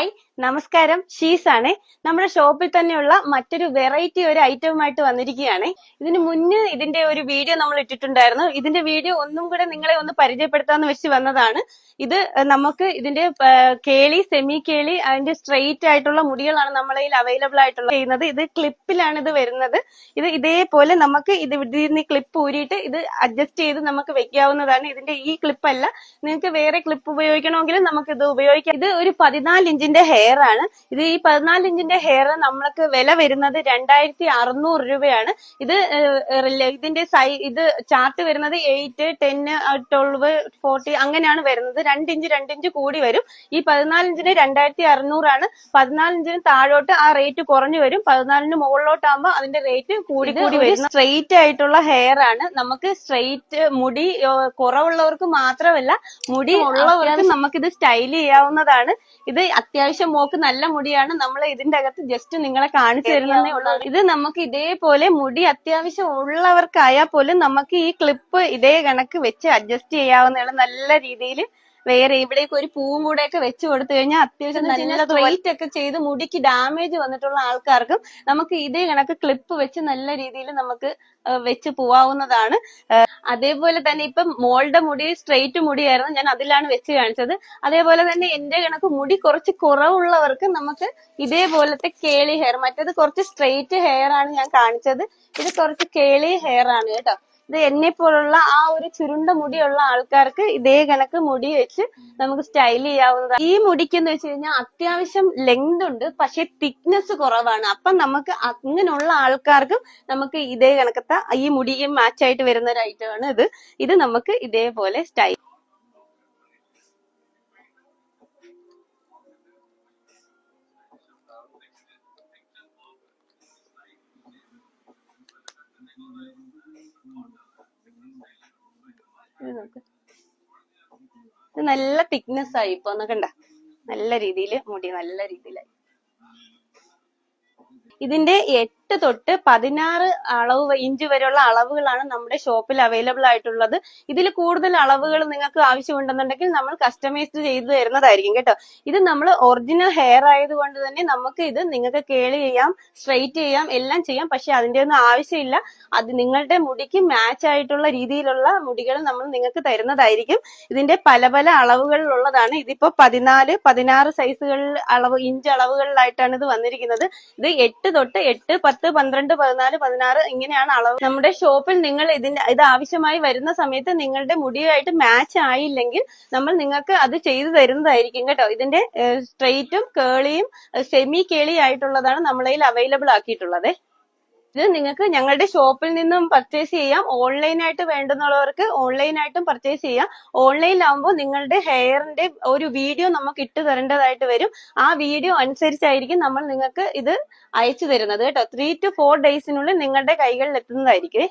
Bye. നമസ്കാരം. She's ആണ്. നമ്മുടെ ഷോപ്പിൽ തന്നെയുള്ള മറ്റൊരു വെറൈറ്റി ഒരു ഐറ്റവുമായിട്ട് വന്നിരിക്കുകയാണ്. ഇതിന് മുന്നേ ഇതിന്റെ ഒരു വീഡിയോ നമ്മൾ ഇട്ടിട്ടുണ്ടായിരുന്നു. ഇതിന്റെ വീഡിയോ ഒന്നും കൂടെ നിങ്ങളെ ഒന്ന് പരിചയപ്പെടുത്താന്ന് വെച്ച് വന്നതാണ്. ഇത് നമുക്ക് ഇതിന്റെ കേളി സെമി കേളി അതിന്റെ സ്ട്രെയിറ്റ് ആയിട്ടുള്ള മുടികളാണ് നമ്മളിൽ അവൈലബിൾ ആയിട്ടുള്ള ചെയ്യുന്നത്. ഇത് ക്ലിപ്പിലാണ് ഇത് വരുന്നത്. ഇത് ഇതേപോലെ നമുക്ക് ഇത് ഇതിന്റെ ക്ലിപ്പ് ഊരിയിട്ട് ഇത് അഡ്ജസ്റ്റ് ചെയ്ത് നമുക്ക് വെക്കാവുന്നതാണ്. ഇതിന്റെ ഈ ക്ലിപ്പ് അല്ല. നിങ്ങൾക്ക് വേറെ ക്ലിപ്പ് ഉപയോഗിക്കണമെങ്കിലും നമുക്ക് ഇത് ഉപയോഗിക്കാം. ഇത് ഒരു പതിനാല് ഇഞ്ചിന്റെ ഹെയർ ആണ്. ഇത് ഈ പതിനാല് ഇഞ്ചിന്റെ ഹെയർ നമ്മൾക്ക് വില വരുന്നത് രണ്ടായിരത്തി അറുന്നൂറ് രൂപയാണ്. ഇത് ഇതിന്റെ സൈ ഇത് ചാർട്ട് വരുന്നത് എയ്റ്റ് ടെൻ ട്വൽവ് ഫോർട്ടി അങ്ങനെയാണ് വരുന്നത്. രണ്ട് ഇഞ്ച് രണ്ട് ഇഞ്ച് കൂടി വരും. ഈ പതിനാല് ഇഞ്ചിന് രണ്ടായിരത്തി അറുന്നൂറാണ് പതിനാല് ഇഞ്ചിന് താഴോട്ട് ആ റേറ്റ് കുറഞ്ഞു വരും. പതിനാലിന് മുകളിലോട്ടാകുമ്പോൾ അതിന്റെ റേറ്റ് കൂടി കൂടി വരും സ്ട്രെയിറ്റ് ആയിട്ടുള്ള ഹെയർ ആണ്. നമുക്ക് സ്ട്രെയിറ്റ് മുടി കുറവുള്ളവർക്ക് മാത്രമല്ല മുടി ഉള്ളവർക്ക് നമുക്കിത് സ്റ്റൈൽ ചെയ്യാവുന്നതാണ്. ഇത് അത്യാവശ്യം മോക്ക് നല്ല മുടിയാണ് നമ്മൾ ഇതിന്റെ അകത്ത് ജസ്റ്റ് നിങ്ങളെ കാണിച്ചു തരുന്നതേ ഉള്ളൂ. ഇത് നമുക്ക് ഇതേപോലെ മുടി അത്യാവശ്യം ഉള്ളവർക്കായാൽ പോലും നമുക്ക് ഈ ക്ലിപ്പ് ഇതേ കണക്ക് വെച്ച് അഡ്ജസ്റ്റ് ചെയ്യാവുന്നതാണ് നല്ല രീതിയിൽ വേറെ ഇവിടേക്ക് ഒരു പൂവും കൂടെ ഒക്കെ വെച്ച് കൊടുത്തു കഴിഞ്ഞാൽ അത്യാവശ്യം നല്ല വെയിറ്റ് ഒക്കെ ചെയ്ത് മുടിക്ക് ഡാമേജ് വന്നിട്ടുള്ള ആൾക്കാർക്കും നമുക്ക് ഇതേ കണക്ക് ക്ലിപ്പ് വെച്ച് നല്ല രീതിയിൽ നമുക്ക് വെച്ച് പോവാവുന്നതാണ്. അതേപോലെ തന്നെ ഇപ്പം മോളുടെ മുടി സ്ട്രെയിറ്റ് മുടിയായിരുന്നു. ഞാൻ അതിലാണ് വെച്ച് കാണിച്ചത്. അതേപോലെ തന്നെ എന്റെ കണക്ക് മുടി കുറച്ച് കുറവുള്ളവർക്ക് നമുക്ക് ഇതേപോലത്തെ കേളി ഹെയർ മറ്റേത് കുറച്ച് സ്ട്രെയിറ്റ് ഹെയർ ആണ് ഞാൻ കാണിച്ചത്. ഇത് കുറച്ച് കേളി ഹെയർ ആണ് കേട്ടോ. ഇത് എന്നെ പോലുള്ള ആ ഒരു ചുരുണ്ട മുടിയുള്ള ആൾക്കാർക്ക് ഇതേ കണക്ക് മുടി വെച്ച് നമുക്ക് സ്റ്റൈൽ ചെയ്യാവുന്നതാണ് ഈ മുടിക്ക് എന്ന് വെച്ച് കഴിഞ്ഞാൽ അത്യാവശ്യം ലെങ്ത് ഉണ്ട് പക്ഷെ തിക്നെസ് കുറവാണ്. അപ്പം നമുക്ക് അങ്ങനെയുള്ള ആൾക്കാർക്കും നമുക്ക് ഇതേ കണക്കത്തെ ഈ മുടിയും മാച്ച് ആയിട്ട് വരുന്ന ഒരു ഐറ്റം ആണ് ഇത്. ഇത് നമുക്ക് ഇതേപോലെ സ്റ്റൈൽ ഇത് നല്ല തിക്നെസ് ആയി ഇപ്പൊ ഒന്ന് കണ്ട. നല്ല രീതിയിൽ മുടി നല്ല രീതിയിലായി. ഇതിന്റെ എട്ട് തൊട്ട് പതിനാറ് അളവ് ഇഞ്ച് വരെയുള്ള അളവുകളാണ് നമ്മുടെ ഷോപ്പിൽ അവൈലബിൾ ആയിട്ടുള്ളത്. ഇതിൽ കൂടുതൽ അളവുകൾ നിങ്ങൾക്ക് ആവശ്യമുണ്ടെന്നുണ്ടെങ്കിൽ നമ്മൾ കസ്റ്റമൈസ്ഡ് ചെയ്ത് തരുന്നതായിരിക്കും കേട്ടോ. ഇത് നമ്മൾ ഒറിജിനൽ ഹെയർ ആയതുകൊണ്ട് തന്നെ നമുക്ക് ഇത് നിങ്ങൾക്ക് കേളി ചെയ്യാം സ്ട്രെയിറ്റ് ചെയ്യാം എല്ലാം ചെയ്യാം. പക്ഷെ അതിന്റെ ഒന്നും ആവശ്യമില്ല. അത് നിങ്ങളുടെ മുടിക്ക് മാച്ച് ആയിട്ടുള്ള രീതിയിലുള്ള മുടികൾ നമ്മൾ നിങ്ങൾക്ക് തരുന്നതായിരിക്കും. ഇതിന്റെ പല പല അളവുകളിലുള്ളതാണ് ഇതിപ്പോ പതിനാല് പതിനാറ് സൈസുകളിൽ അളവ് ഇഞ്ച് അളവുകളിലായിട്ടാണ് ഇത് വന്നിരിക്കുന്നത്. ഇത് എട്ട് തൊട്ട് എട്ട് പത്ത് പന്ത്രണ്ട് പതിനാല് പതിനാറ് ഇങ്ങനെയാണ് അളവ്. നമ്മുടെ ഷോപ്പിൽ നിങ്ങൾ ഇതിന്റെ ഇത് ആവശ്യമായി വരുന്ന സമയത്ത് നിങ്ങളുടെ മുടിയുമായിട്ട് മാച്ച് ആയില്ലെങ്കിൽ നമ്മൾ നിങ്ങൾക്ക് അത് ചെയ്തു തരുന്നതായിരിക്കും കേട്ടോ. ഇതിന്റെ സ്ട്രെയിറ്റും കേളിയും സെമി കേളി ആയിട്ടുള്ളതാണ് നമ്മളതിൽ അവൈലബിൾ ആക്കിയിട്ടുള്ളത്. ഇത് നിങ്ങൾക്ക് ഞങ്ങളുടെ ഷോപ്പിൽ നിന്നും പർച്ചേസ് ചെയ്യാം. ഓൺലൈനായിട്ട് വേണ്ടുന്നുള്ളവർക്ക് ഓൺലൈനായിട്ടും പർച്ചേസ് ചെയ്യാം. ഓൺലൈനിലാവുമ്പോൾ നിങ്ങളുടെ ഹെയറിന്റെ ഒരു വീഡിയോ നമുക്ക് ഇട്ട് തരേണ്ടതായിട്ട് വരും. ആ വീഡിയോ അനുസരിച്ചായിരിക്കും നമ്മൾ നിങ്ങൾക്ക് ഇത് അയച്ചു തരുന്നത് കേട്ടോ. ത്രീ ടു ഫോർ ഡേയ്സിനുള്ളിൽ നിങ്ങളുടെ കൈകളിൽ എത്തുന്നതായിരിക്കും